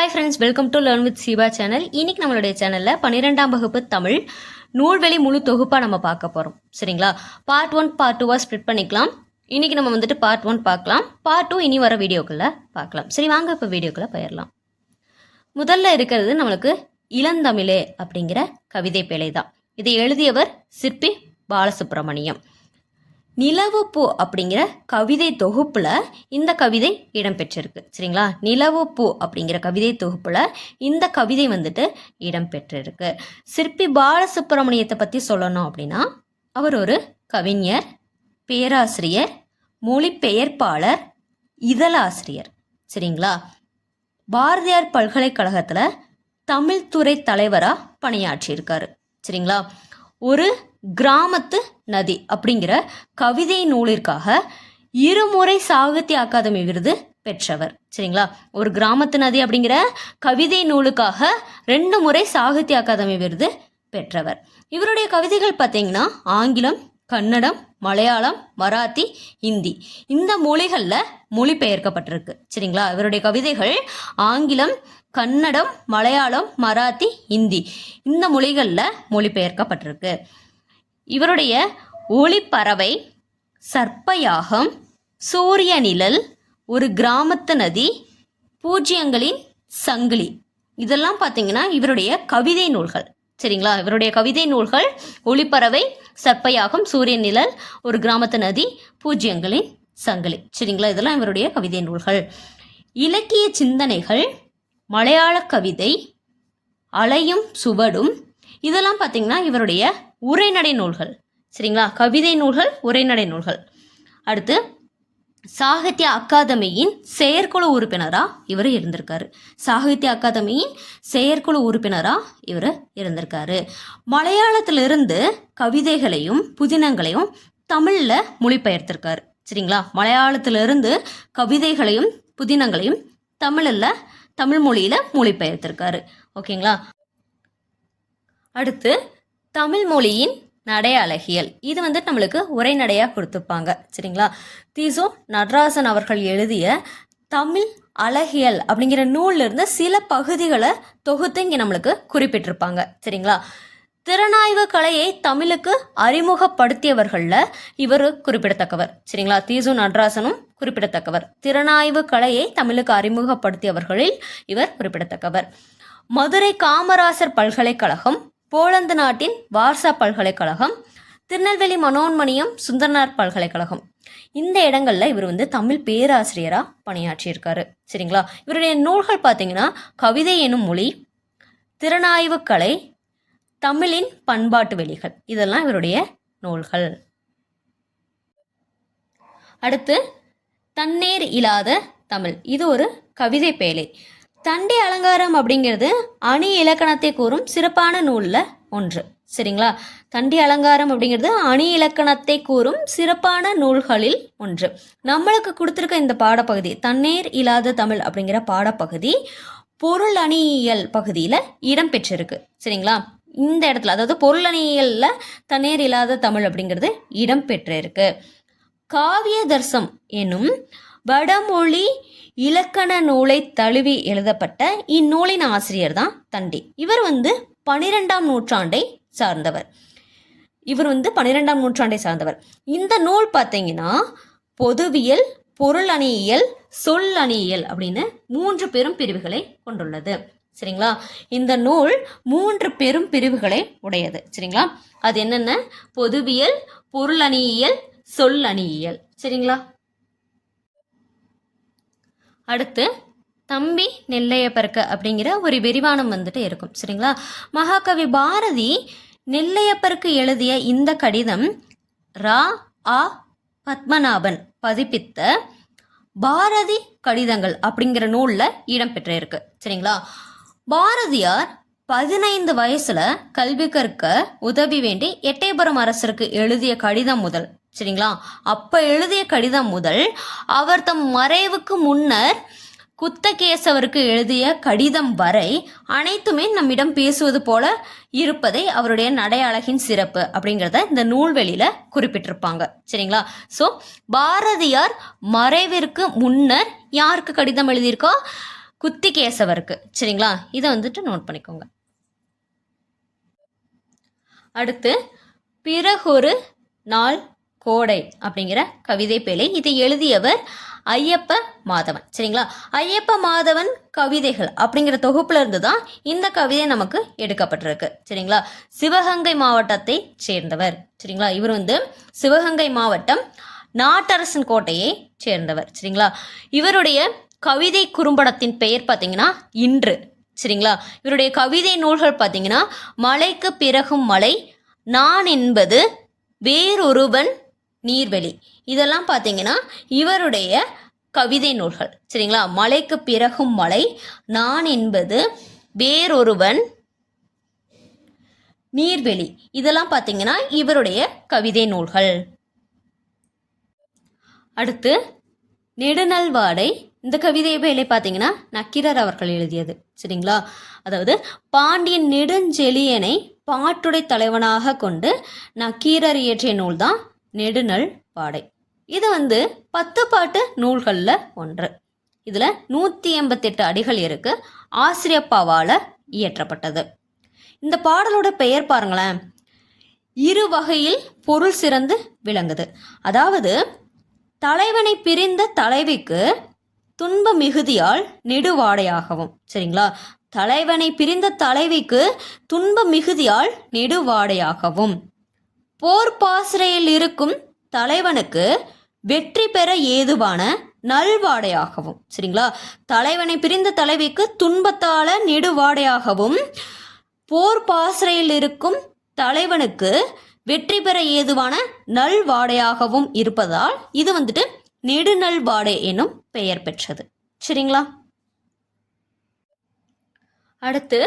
Hi friends welcome to learn with Siva channel இன்னைக்கு நம்மளுடைய சேனலில் பன்னிரெண்டாம் வகுப்பு தமிழ் நூல்வெளி முழு தொகுப்பாக நம்ம பார்க்க போகிறோம் சரிங்களா? பார்ட் ஒன் பார்ட் டூவாக ஸ்ப்ளிட் பண்ணிக்கலாம். இன்னைக்கு நம்ம வந்துட்டு பார்ட் ஒன் பார்க்கலாம். பார்ட் டூ இனி வர வீடியோக்களில் பார்க்கலாம். சரி வாங்க இப்போ வீடியோக்குள்ளே போயிடலாம். முதல்ல இருக்கிறது நம்மளுக்கு இளந்தமிழே அப்படிங்கிற கவிதை பேழை தான் இதை எழுதியவர் சிற்பி பாலசுப்ரமணியம். நிலவுப்பூ அப்படிங்கிற கவிதை தொகுப்பில் இந்த கவிதை இடம்பெற்றிருக்கு. சரிங்களா? நிலவுப்பூ அப்படிங்கிற கவிதை தொகுப்பில் இந்த கவிதை வந்துட்டு இடம்பெற்றிருக்கு. சிற்பி பாலசுப்ரமணியத்தை பற்றி சொல்லணும் அப்படின்னா அவர் ஒரு கவிஞர் பேராசிரியர் மொழிபெயர்ப்பாளர் இதழாசிரியர். சரிங்களா? பாரதியார் பல்கலைக்கழகத்தில் தமிழ்துறை தலைவராக பணியாற்றியிருக்காரு. சரிங்களா? ஒரு கிராமத்து நதி அப்படிங்கிற கவிதை நூலிற்காக இருமுறை சாகித்ய அகாதமி விருது பெற்றவர். சரிங்களா? ஒரு கிராமத்து நதி அப்படிங்கிற கவிதை நூலுக்காக ரெண்டு முறை சாகித்ய அகாதமி விருது பெற்றவர். இவருடைய கவிதைகள் பார்த்தீங்கன்னா ஆங்கிலம் கன்னடம் மலையாளம் மராத்தி ஹிந்தி. இந்த மொழிகளில் மொழிபெயர்க்கப்பட்டிருக்கு. சரிங்களா? இவருடைய கவிதைகள் ஆங்கிலம் கன்னடம் மலையாளம் மராத்தி ஹிந்தி இந்த மொழிகளில் மொழிபெயர்க்கப்பட்டிருக்கு. இவருடைய ஒளிப்பறவை சர்ப்பயாகம் சூரிய நிழல் ஒரு கிராமத்து நதி பூஜ்யங்களின் சங்கிலி. இதெல்லாம் பார்த்தீங்கன்னா இவருடைய கவிதை நூல்கள். சரிங்களா? இவருடைய கவிதை நூல்கள் ஒளிப்பறவை சர்ப்பயாகம் சூரிய நிழல் ஒரு கிராமத்து நதி பூஜ்யங்களின் சங்கிலி. சரிங்களா? இதெல்லாம் இவருடைய கவிதை நூல்கள். இலக்கிய சிந்தனைகள் மலையாள கவிதை அலையும் சுவடும் இதெல்லாம் பார்த்தீங்கன்னா இவருடைய உரைநடை நூல்கள். சரிங்களா? கவிதை நூல்கள் உரைநடை நூல்கள். அடுத்து சாகித்ய அகாதமியின் செயற்குழு உறுப்பினராக இவர் இருந்திருக்காரு. சாகித்ய அகாதமியின் செயற்குழு உறுப்பினராக இவர் இருந்திருக்காரு. மலையாளத்திலிருந்து கவிதைகளையும் புதினங்களையும் தமிழில் மொழிபெயர்த்திருக்காரு. சரிங்களா? மலையாளத்திலிருந்து கவிதைகளையும் புதினங்களையும் தமிழில் தமிழ் மொழியில் மொழிபெயர்த்திருக்காரு. ஓகேங்களா? அடுத்து தமிழ் மொழியின் நடை அழகியல் இது வந்து நம்மளுக்கு உரைநடையாக கொடுத்துருப்பாங்க சரிங்களா? தீசோ நடராசன் அவர்கள் எழுதிய தமிழ் அழகியல் அப்படிங்கிற நூல்ல இருந்து சில பகுதிகளை தொகுத்து இங்கே நம்மளுக்கு குறிப்பிட்டிருப்பாங்க. சரிங்களா? திறனாய்வு கலையை தமிழுக்கு அறிமுகப்படுத்தியவர்களில் இவர் குறிப்பிடத்தக்கவர். சரிங்களா? தீசு நடராசனும் குறிப்பிடத்தக்கவர். திறனாய்வு கலையை தமிழுக்கு அறிமுகப்படுத்தியவர்களில் இவர் குறிப்பிடத்தக்கவர். மதுரை காமராசர் பல்கலைக்கழகம் போலந்து நாட்டின் வார்சா பல்கலைக்கழகம் திருநெல்வேலி மனோன்மணியம் சுந்தரனார் பல்கலைக்கழகம். இந்த இடங்களில் இவர் வந்து தமிழ் பேராசிரியராக பணியாற்றியிருக்காரு. சரிங்களா? இவருடைய நூல்கள் பார்த்தீங்கன்னா கவிதை எனும் மொழி திறனாய்வு கலை தமிழின் பண்பாட்டு வெளிகள். இதெல்லாம் இவருடைய நூல்கள். அடுத்து தண்ணீர் இல்லாத தமிழ். இது ஒரு கவிதை பேழை. தண்டி அலங்காரம் அப்படிங்கிறது அணி இலக்கணத்தை கூறும் சிறப்பான நூலில் ஒன்று. சரிங்களா? தண்டி அலங்காரம் அப்படிங்கிறது அணி இலக்கணத்தை கூறும் சிறப்பான நூல்களில் ஒன்று. நம்மளுக்கு கொடுத்துருக்க இந்த பாடப்பகுதி தண்ணீர் இல்லாத தமிழ் அப்படிங்கிற பாடப்பகுதி பொருள் அணியியல் பகுதியில் இடம்பெற்றிருக்கு சரிங்களா? இந்த இடத்துல அதாவது பொருள் அணியியலில் தண்ணீர் இல்லாத தமிழ் அப்படிங்கிறது இடம்பெற்றிருக்கு காவியதர்சம் எனும் வடமொழி இலக்கண நூலை தழுவி எழுதப்பட்ட இந்நூலின் ஆசிரியர் தான் தண்டி. இவர் வந்து பனிரெண்டாம் நூற்றாண்டை சார்ந்தவர். இவர் வந்து பன்னிரெண்டாம் நூற்றாண்டை சார்ந்தவர். இந்த நூல் பார்த்தீங்கன்னா பொதுவியல் பொருள் அணியியல் சொல் அணியியல் அப்படின்னு மூன்று பெரும் பிரிவுகளை கொண்டுள்ளது. சரிங்களா? இந்த நூல் மூன்று பெரும் பிரிவுகளை உடையது. சரிங்களா? அது என்னென்ன? பொதுவியல் பொருள் அணியியல் சொல் அணியியல். சரிங்களா? அடுத்து தம்பி நெல்லையப்பருக்கு அப்படிங்கிற ஒரு விரிவானம் வந்துட்டு இருக்கும். சரிங்களா? மகாகவி பாரதி நெல்லையப்பருக்கு எழுதிய இந்த கடிதம் ரா. ஆ. பத்மநாபன் பதிப்பித்த பாரதி கடிதங்கள் அப்படிங்கிற நூலில் இடம்பெற்றிருக்கு. சரிங்களா? பாரதியார் பதினைந்து வயசுல கல்வி கற்க உதவி வேண்டி எட்டயபுரம் அரசருக்கு எழுதிய கடிதம் முதல். சரிங்களா? அப்போ எழுதிய கடிதம் முதல் அவர் தம் மறைவுக்கு முன்னர் குத்தகேசவருக்கு எழுதிய கடிதம் வரை அனைத்துமே நம்மிடம் பேசுவது போல இருப்பதை அவருடைய நடை அழகின் சிறப்பு அப்படிங்கிறத இந்த நூல்வெளியில குறிப்பிட்டிருப்பாங்க. சரிங்களா? ஸோ பாரதியார் மறைவிற்கு முன்னர் யாருக்கு கடிதம் எழுதியிருக்கோ? குத்திகேசவருக்கு. சரிங்களா? இதை வந்துட்டு நோட் பண்ணிக்கோங்க. அடுத்து பிறகொரு நாள் கோடை அப்படிங்கிற கவிதை பேழை இதை எழுதியவர் ஐயப்ப மாதவன். சரிங்களா? ஐயப்ப மாதவன் கவிதைகள் அப்படிங்கிற தொகுப்புல இருந்து தான் இந்த கவிதை நமக்கு எடுக்கப்பட்டிருக்கு. சரிங்களா? சிவகங்கை மாவட்டத்தை சேர்ந்தவர். சரிங்களா? இவர் வந்து சிவகங்கை மாவட்டம் நாட்டரசன் கோட்டையை சேர்ந்தவர். சரிங்களா? இவருடைய கவிதை குறும்படத்தின் பெயர் பார்த்தீங்கன்னா இன்று. சரிங்களா? இவருடைய கவிதை நூல்கள் பார்த்தீங்கன்னா மலைக்கு பிறகும் மலை நான் என்பது வேறொருவன் நீர்வெளி. இதெல்லாம் பார்த்தீங்கன்னா இவருடைய கவிதை நூல்கள். சரிங்களா? மலைக்கு பிறகும் மலை. நான் என்பது வேறொருவன் நீர்வெளி. இதெல்லாம் பார்த்தீங்கன்னா இவருடைய கவிதை நூல்கள். அடுத்து நெடுநல்வாடை. இந்த கவிதை வேலை பார்த்தீங்கன்னா நக்கீரர் அவர்கள் எழுதியது. சரிங்களா? அதாவது பாண்டியன் நெடுஞ்செழியனை பாட்டுடை தலைவனாக கொண்டு நக்கீரர் இயற்றிய நூல் தான் நெடுநல் பாடை. இது வந்து பத்து பாட்டு நூல்களில் ஒன்று. இதில் நூற்றி எண்பத்தெட்டு அடிகள் இருக்கு. ஆசிரியப்பாவால் இயற்றப்பட்டது. இந்த பாடலோட பெயர் பாருங்களேன். இரு வகையில் பொருள் சிறந்து விளங்குது. அதாவது தலைவனை பிரிந்த தலைவிக்கு துன்ப மிகுதியால் நெடுவாடையாகவும். சரிங்களா? தலைவனை பிரிந்த தலைவிக்கு துன்ப மிகுதியால் நெடுவாடையாகவும். போர் பாசறையில் இருக்கும் தலைவனுக்கு வெற்றி பெற ஏதுவான நல்வாடையாகவும் சரிங்களா? தலைவனை பிரிந்த தலைவிக்கு துன்பத்தால நெடுவாடையாகவும் போர் பாசறையில் இருக்கும் தலைவனுக்கு வெற்றி பெற ஏதுவான நல்வாடையாகவும் இருப்பதால் இது வந்துட்டு நெடுநல்வாடை எனும் பெயர் பெற்றது. சரிங்களா? அடுத்து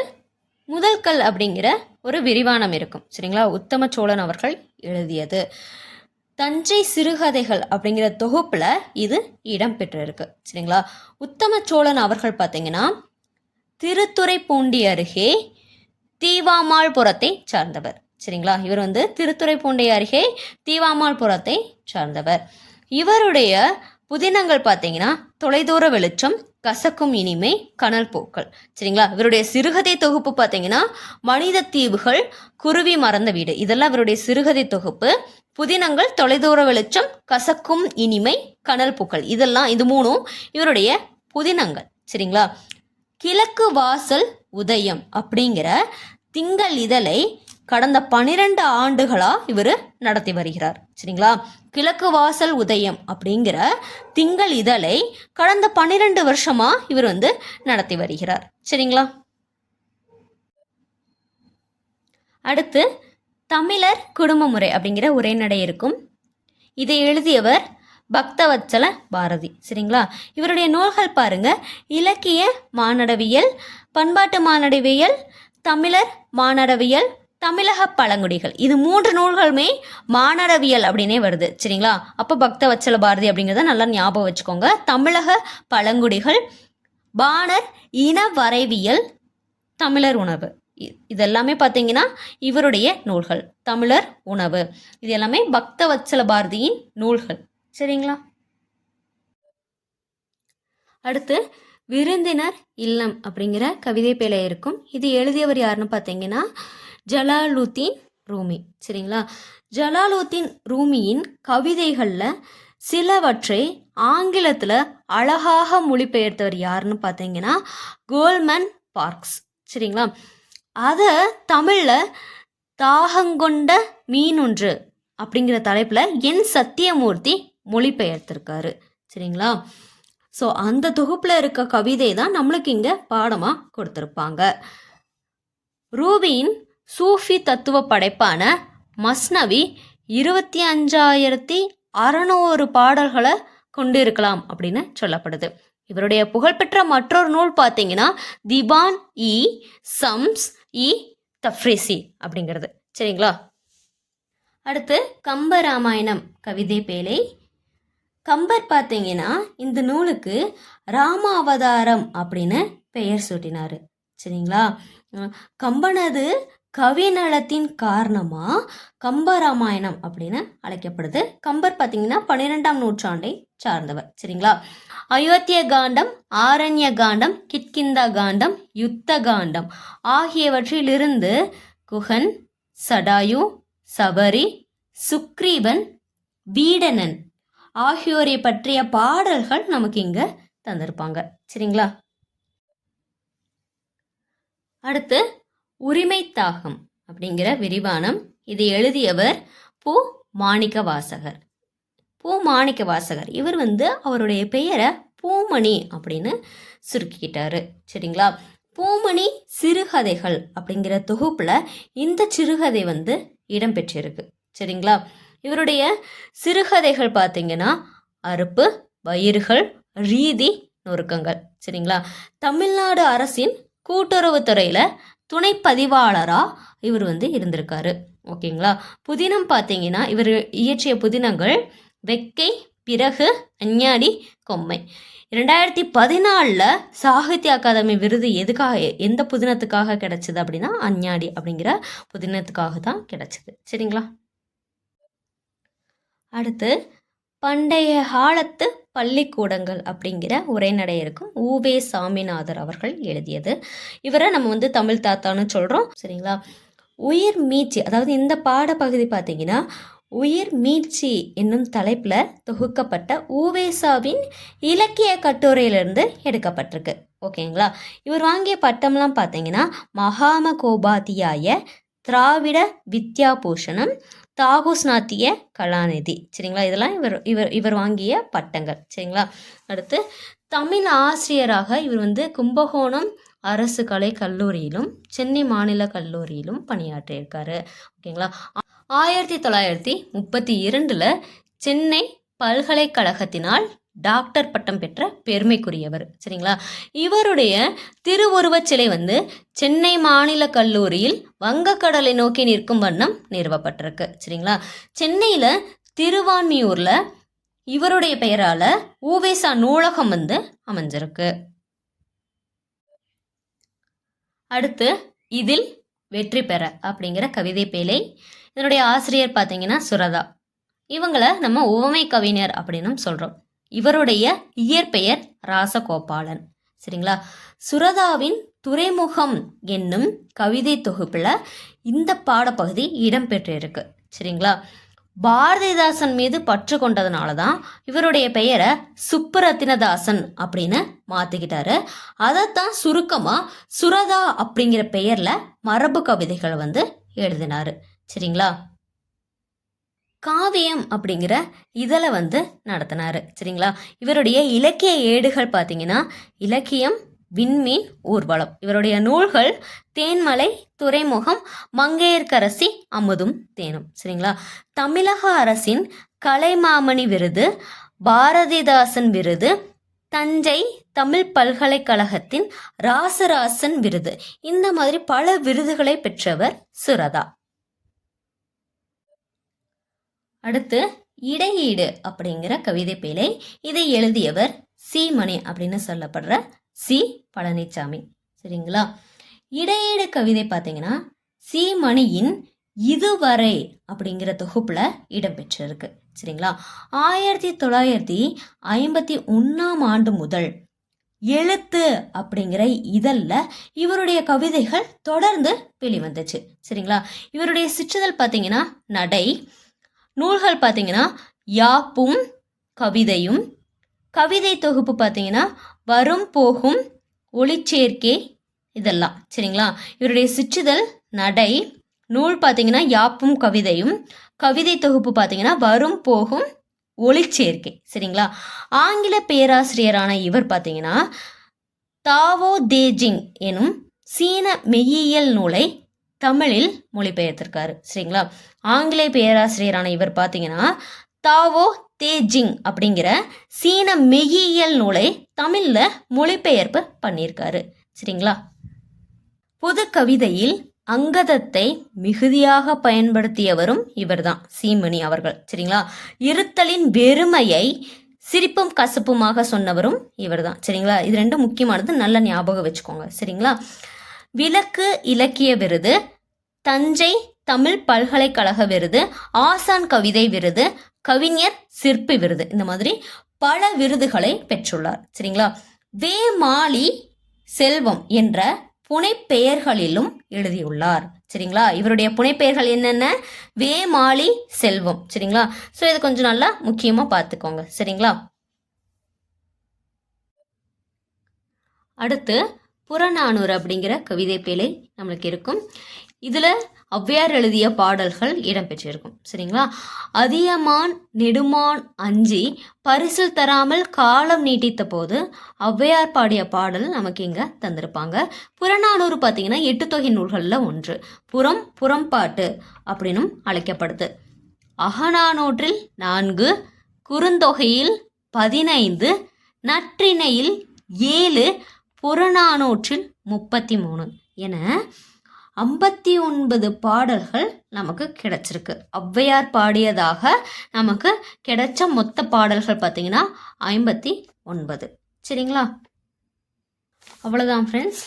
முதல் கல் அப்படிங்கிற ஒரு விரிவானம் இருக்கும். சரிங்களா? உத்தம சோழன் அவர்கள் எழுதியது. தஞ்சை சிறுகதைகள் அப்படிங்கிற தொகுப்பில் இது இடம்பெற்றிருக்கு. சரிங்களா? உத்தம சோழன் அவர்கள் பார்த்தீங்கன்னா திருத்துறைப்பூண்டி அருகே தீவாமாள்புரத்தை சார்ந்தவர். சரிங்களா? இவர் வந்து திருத்துறைப்பூண்டி அருகே தீவாமாள்புரத்தை சார்ந்தவர். இவருடைய புதினங்கள் பார்த்தீங்கன்னா தொலைதூர வெளிச்சம் கசக்கும் இனிமை கனல் பூக்கள். சரிங்களா? இவருடைய சிறுகதை தொகுப்பு பார்த்தீங்கன்னா மனித தீவுகள் குருவி மறந்த வீடு. இதெல்லாம் இவருடைய சிறுகதை தொகுப்பு. புதினங்கள் தொலைதூர வெளிச்சம் கசக்கும் இனிமை கனல் பூக்கள். இதெல்லாம் இது மூணும் இவருடைய புதினங்கள். சரிங்களா? கிழக்கு வாசல் உதயம் அப்படிங்கிற திங்கள் இதழை கடந்த பனிரெண்டு ஆண்டுகளாக இவர் நடத்தி வருகிறார். சரிங்களா? கிழக்கு வாசல் உதயம் அப்படிங்கிற திங்கள் இதழை கடந்த பன்னிரெண்டு வருஷமாக இவர் வந்து நடத்தி வருகிறார். சரிங்களா? அடுத்து தமிழர் குடும்ப முறை அப்படிங்கிற உரைநடை இருக்கும். இதை எழுதியவர் பக்தவத்சல பாரதி. சரிங்களா? இவருடைய நூல்கள் பாருங்க. இலக்கிய மானடவியல் பண்பாட்டு மானடவியல் தமிழர் மானடவியல் தமிழக பழங்குடிகள். இது மூன்று நூல்களுமே மானடவியல் அப்படின்னே வருது. சரிங்களா? அப்போ பக்த வச்சல பாரதி அப்படிங்கிறத நல்லா ஞாபகம் வச்சுக்கோங்க. தமிழக பழங்குடிகள் பாணர் இன வரைவியல் தமிழர் உணவு. இதெல்லாமே பார்த்தீங்கன்னா இவருடைய நூல்கள். தமிழர் உணவு. இது எல்லாமே பக்த வச்சல பாரதியின் நூல்கள். சரிங்களா? அடுத்து விருந்தினர் இல்லம் அப்படிங்கிற கவிதை பேல இருக்கும். இது எழுதியவர் யாருன்னு பார்த்தீங்கன்னா ஜலாலுத்தீன் ரூமி. சரிங்களா? ஜலாலுத்தீன் ரூமியின் கவிதைகளில் சிலவற்றை ஆங்கிலத்தில் அழகாக மொழிபெயர்த்தவர் யாருன்னு பார்த்தீங்கன்னா கோல்மன் பார்க்ஸ். சரிங்களா? அதை தமிழில் தாகங்கொண்ட மீனொன்று அப்படிங்கிற தலைப்பில் என் சத்தியமூர்த்தி மொழிபெயர்த்திருக்காரு. சரிங்களா? ஸோ அந்த தொகுப்பில் இருக்க கவிதை தான் நம்மளுக்கு இங்கே பாடமாக கொடுத்துருப்பாங்க. ரூபியின் சூஃபி தத்துவ படைப்பான மஸ்னவி இருபத்தி அஞ்சாயிரத்தி அறநூறு பாடல்களை கொண்டிருக்கலாம் அப்படின்னு சொல்லப்படுது. இவருடைய புகழ்பெற்ற மற்றொரு நூல் பார்த்தீங்கன்னா திபான் இ சம்ஸ் இ தஃப்ரிசி அப்படிங்கிறது. சரிங்களா? அடுத்து கம்பராமாயணம் கவிதை பேழை. கம்பர் பார்த்தீங்கன்னா இந்த நூலுக்கு ராம அவதாரம் அப்படின்னு பெயர் சூட்டினார். சரிங்களா? கம்பனது கவிநலத்தின் காரணமாக கம்பராமாயணம் அப்படின்னு அழைக்கப்படுது. கம்பர் பார்த்தீங்கன்னா பன்னிரெண்டாம் நூற்றாண்டை சார்ந்தவர். சரிங்களா? அயோத்திய காண்டம் ஆரண்ய காண்டம் கிட்கிந்தா காண்டம் யுத்த காண்டம் ஆகியவற்றிலிருந்து குகன் சடாயு சபரி சுக்ரீவன் வீடனன் ஆகியோரை பற்றிய பாடல்கள் நமக்கு இங்கே தந்திருப்பாங்க. சரிங்களா? அடுத்து உரிமை தாகம் அப்படிங்கிற விரிவானம் இது எழுதியவர் பூ மாணிக்க வாசகர் பூ மாணிக்க வாசகர் இவர் வந்து அவருடைய பெயரை பூமணி அப்படின்னு சுருக்கிக்கிட்டாரு. சரிங்களா? பூமணி சிறுகதைகள் அப்படிங்கிற தொகுப்புல இந்த சிறுகதை வந்து இடம்பெற்றிருக்கு. சரிங்களா? இவருடைய சிறுகதைகள் பார்த்தீங்கன்னா அறுப்பு வயிறுகள் ரீதி நொறுக்கங்கள். சரிங்களா? தமிழ்நாடு அரசின் கூட்டுறவுத்துறையில் துணை பதிவாளராக இவர் வந்து இருந்திருக்காரு. ஓகேங்களா? புதினம் பார்த்தீங்கன்னா இவர் இயற்றிய புதினங்கள் வெக்கை பிறகு அஞ்ஞாடி கொம்மை. ரெண்டாயிரத்தி பதினாலில் சாகித்ய அகாதமி விருது எதுக்காக எந்த புதினத்துக்காக கிடைச்சிது அப்படின்னா அஞ்ஞாடி அப்படிங்கிற புதினத்துக்காக தான் கிடைச்சிது. சரிங்களா? அடுத்து பண்டைய காலத்து பள்ளிக்கூடங்கள் அப்படிங்கிற உரைநடை இருக்கும். ஊவே சாமிநாதர் அவர்கள் எழுதியது. இவரை நம்ம வந்து தமிழ் தாத்தான்னு சொல்கிறோம் சரிங்களா? உயிர் மீட்சி அதாவது இந்த பாடப்பகுதி பார்த்தீங்கன்னா உயிர் மீட்சி என்னும் தலைப்பில் தொகுக்கப்பட்ட ஊவேசாவின் இலக்கிய கட்டுரையிலிருந்து எடுக்கப்பட்டிருக்கு. ஓகேங்களா? இவர் வாங்கிய பட்டம்லாம் பார்த்தீங்கன்னா மகாமகோபாத்தியாய திராவிட வித்யாபூஷணம் தாகூஸ்நாத்திய கலாநிதி. சரிங்களா? இதெல்லாம் இவர் இவர் இவர் வாங்கிய பட்டங்கள். சரிங்களா? அடுத்து தமிழ் ஆசிரியராக இவர் வந்து கும்பகோணம் அரசு கலை கல்லூரியிலும் சென்னை மாநில கல்லூரியிலும் பணியாற்றியிருக்காரு. ஓகேங்களா? ஆயிரத்தி தொள்ளாயிரத்தி முப்பத்தி இரண்டில் சென்னை பல்கலைக்கழகத்தினால் டாக்டர் பட்டம் பெற்ற பெருமைக்குரியவர். சரிங்களா? இவருடைய திருவுருவச் சிலை வந்து சென்னை மாநில கல்லூரியில் வங்கக்கடலை நோக்கி நிற்கும் வண்ணம் நிறுவப்பட்டிருக்கு. சரிங்களா? சென்னையில் திருவான்மியூரில் இவருடைய பெயரால் ஊவேசா நூலகம் வந்து அமைஞ்சிருக்கு. அடுத்து இதில் வெற்றி பெற அப்படிங்கிற கவிதை பேழை. இதனுடைய ஆசிரியர் பார்த்தீங்கன்னா சுரதா. இவங்களை நம்ம உவமை கவிஞர் அப்படின்னும் சொல்கிறோம் இவருடைய இயற்பெயர் ராசகோபாலன். சரிங்களா? சுரதாவின் துறைமுகம் என்னும் கவிதை தொகுப்பில் இந்த பாடப்பகுதி இடம்பெற்றிருக்கு. சரிங்களா? பாரதிதாசன் மீது பற்று கொண்டதுனால தான் இவருடைய பெயரை சுப்புரத்தினதாசன் அப்படின்னு மாற்றிக்கிட்டாரு அதைத்தான் சுருக்கமாக சுரதா அப்படிங்கிற பெயரில் மரபு கவிதைகள் வந்து எழுதினார். சரிங்களா? காவியம் அப்படிங்கிற இதில் வந்து நடத்தினாரு. சரிங்களா? இவருடைய இலக்கிய ஏடுகள் பார்த்தீங்கன்னா இலக்கியம் விண்மீன் ஊர்வலம். இவருடைய நூல்கள் தேன்மலை துறைமுகம் மங்கையர்க்கரசி அமுதும் தேனும். சரிங்களா? தமிழக அரசின் கலைமாமணி விருது பாரதிதாசன் விருது தஞ்சை தமிழ் பல்கலைக்கழகத்தின் ராசராசன் விருது. இந்த மாதிரி பல விருதுகளை பெற்றவர் சுரதா அடுத்து இடையீடு அப்படிங்கிற கவிதை பேழை. இதை எழுதியவர் சி மணி அப்படின்னு சொல்லப்படுற சி. பழனிசாமி சரிங்களா? இடையீடு கவிதை பார்த்தீங்கன்னா சி மணியின் இதுவரை அப்படிங்கிற தொகுப்பில் இடம்பெற்றிருக்கு. சரிங்களா? ஆயிரத்தி தொள்ளாயிரத்தி ஐம்பத்தி ஒன்றாம் ஆண்டு முதல் எழுத்து அப்படிங்கிற இதழில் இவருடைய கவிதைகள் தொடர்ந்து வெளிவந்துச்சு. சரிங்களா? இவருடைய சிற்றிதழ் பார்த்தீங்கன்னா நடை நூல்கள் பார்த்தீங்கன்னா யாப்பும் கவிதையும் கவிதை தொகுப்பு பார்த்தீங்கன்னா வரும் போகும் ஒளிச்சேர்க்கை இதெல்லாம். சரிங்களா? இவருடைய சிற்றிதழ் நடை நூல் பார்த்தீங்கன்னா யாப்பும் கவிதையும் கவிதை தொகுப்பு பார்த்தீங்கன்னா வரும் போகும் ஒளிச்சேர்க்கை. சரிங்களா? ஆங்கில பேராசிரியரான இவர் பார்த்தீங்கன்னா தாவோ தேஜிங் எனும் சீன மெய்யியல் நூலை தமிழில் மொழிபெயர்த்திருக்காரு. சரிங்களா? ஆங்கிலேய பேராசிரியரான இவர் பார்த்தீங்கன்னா தாவோ தேஜிங் அப்படிங்கிற சீன மெய்யியல் நூலை தமிழில் மொழிபெயர்ப்பு பண்ணியிருக்காரு. சரிங்களா? புது கவிதையில் அங்கதத்தை மிகுதியாக பயன்படுத்தியவரும் இவர்தான் சீமணி அவர்கள். சரிங்களா? இருத்தலின் வெறுமையை சிரிப்பும் கசப்புமாக சொன்னவரும் இவர்தான். சரிங்களா? இது ரெண்டும் முக்கியமானது. நல்ல ஞாபகம் வச்சுக்கோங்க. சரிங்களா? விளக்கு இலக்கிய விருது தஞ்சை தமிழ் பல்கலைக்கழக விருது ஆசான் கவிதை விருது கவிஞர் சிற்பி விருது. இந்த மாதிரி பல விருதுகளை பெற்றுள்ளார். சரிங்களா? வேமாளி செல்வம் என்ற புனைப்பெயர்களிலும் எழுதியுள்ளார். சரிங்களா? இவருடைய புனைப்பெயர்கள் என்னென்ன? வேமாளி செல்வம். சரிங்களா? ஸோ இது கொஞ்சம் நல்லா முக்கியமாக பார்த்துக்கோங்க. சரிங்களா? அடுத்து புறநானூறு அப்படிங்கிற கவிதை பேழை நம்மளுக்கு இருக்கும். இதில் ஔவையார் எழுதிய பாடல்கள் இடம்பெற்றிருக்கும். சரிங்களா? அதியமான் நெடுமான் அஞ்சி பரிசில் தராமல் காலம் நீட்டித்த போது ஔவையார் பாடிய பாடல் நமக்கு இங்கே தந்திருப்பாங்க. புறநானூறு பார்த்தீங்கன்னா எட்டு தொகை நூல்களில் ஒன்று. புறம் புறம்பாட்டு அப்படின்னும் அழைக்கப்படுது. அகநானூற்றில் நான்கு குறுந்தொகையில் பதினைந்து நற்றிணையில் ஏழு புறநானூற்றில் முப்பத்தி மூணு. என ஐம்பத்தி ஒன்பது பாடல்கள் நமக்கு கிடைச்சிருக்கு. ஔவையார் பாடியதாக நமக்கு கிடைச்ச மொத்த பாடல்கள் பார்த்தீங்கன்னா ஐம்பத்தி ஒன்பது. சரிங்களா? அவ்வளோதான் ஃப்ரெண்ட்ஸ்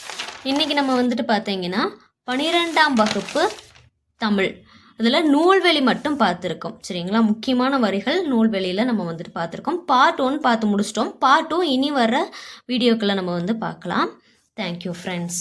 இன்றைக்கி நம்ம வந்துட்டு பார்த்தீங்கன்னா பன்னிரெண்டாம் வகுப்பு தமிழ். அதில் நூல்வெளி மட்டும் பார்த்துருக்கோம். சரிங்களா? முக்கியமான வரிகள் நூல்வெளியில் நம்ம வந்துட்டு பார்த்துருக்கோம். பார்ட் ஒன் பார்த்து முடிச்சிட்டோம். பார்ட் டூ இனி வர்ற வீடியோக்களை நம்ம வந்து பார்க்கலாம். Thank you friends